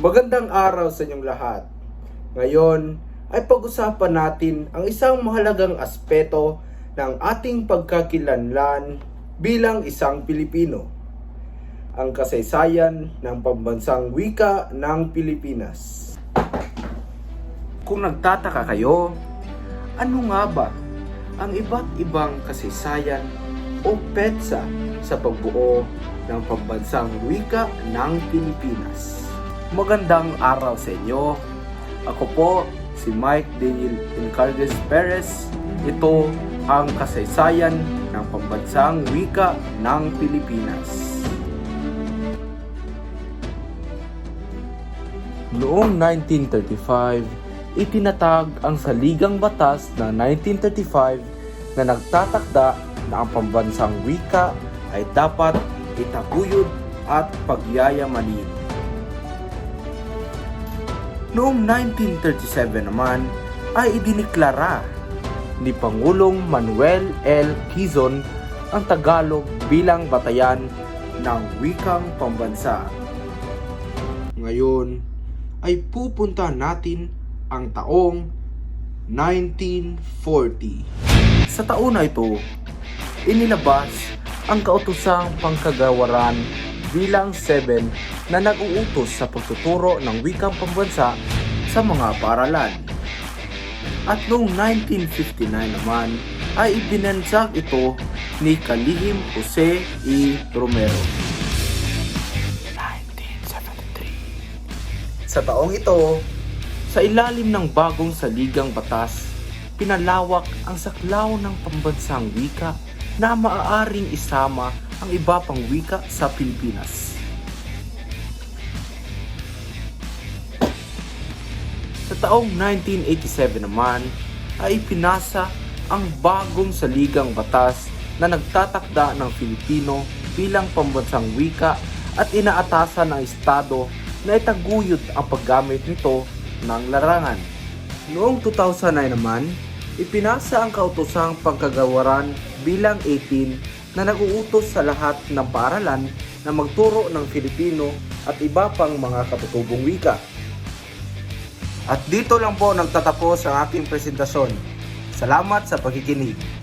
Magandang araw sa inyong lahat. Ngayon ay pag-usapan natin ang isang mahalagang aspeto ng ating pagkakilanlan bilang isang Pilipino. Ang kasaysayan ng pambansang wika ng Pilipinas. Kung nagtataka kayo, ano nga ba ang iba't ibang kasaysayan o petsa sa pagbuo ng pambansang wika ng Pilipinas? Magandang araw sa inyo. Ako po si Mike Daniel Incaldes Perez. Ito ang kasaysayan ng pambansang wika ng Pilipinas. Noong 1935, itinatag ang saligang batas na 1935 na nagtatakda na ang pambansang wika ay dapat itaguyod at pagyayamanin. Noong 1937 naman ay idiniklara ni Pangulong Manuel L. Quezon ang Tagalog bilang batayan ng wikang pambansa. Ngayon ay pupunta natin ang taong 1940. Sa taon na ito, inilabas ang kautosang pangkagawaran bilang 7 na nag-uutos sa pagtuturo ng wikang pambansa sa mga paaralan. At noong 1959 naman ay ibinansag ito ni Kalihim Jose E. Romero. 1973 Sa taong ito, sa ilalim ng bagong saligang batas, pinalawak ang saklaw ng pambansang wika na maaaring isama ang iba pang wika sa Pilipinas. Sa taong 1987 naman ay pinasa ang bagong saligang batas na nagtatakda ng Filipino bilang pambansang wika at inaatasan ng Estado na itaguyod ang paggamit nito ng larangan. Noong 2009 naman, ipinasa ang kautosang pagkagawaran bilang 18 na nag-uutos sa lahat ng paaralan na magturo ng Filipino at iba pang mga katutubong wika. At dito lang po nagtatapos ang aking presentasyon. Salamat sa pagkikinig.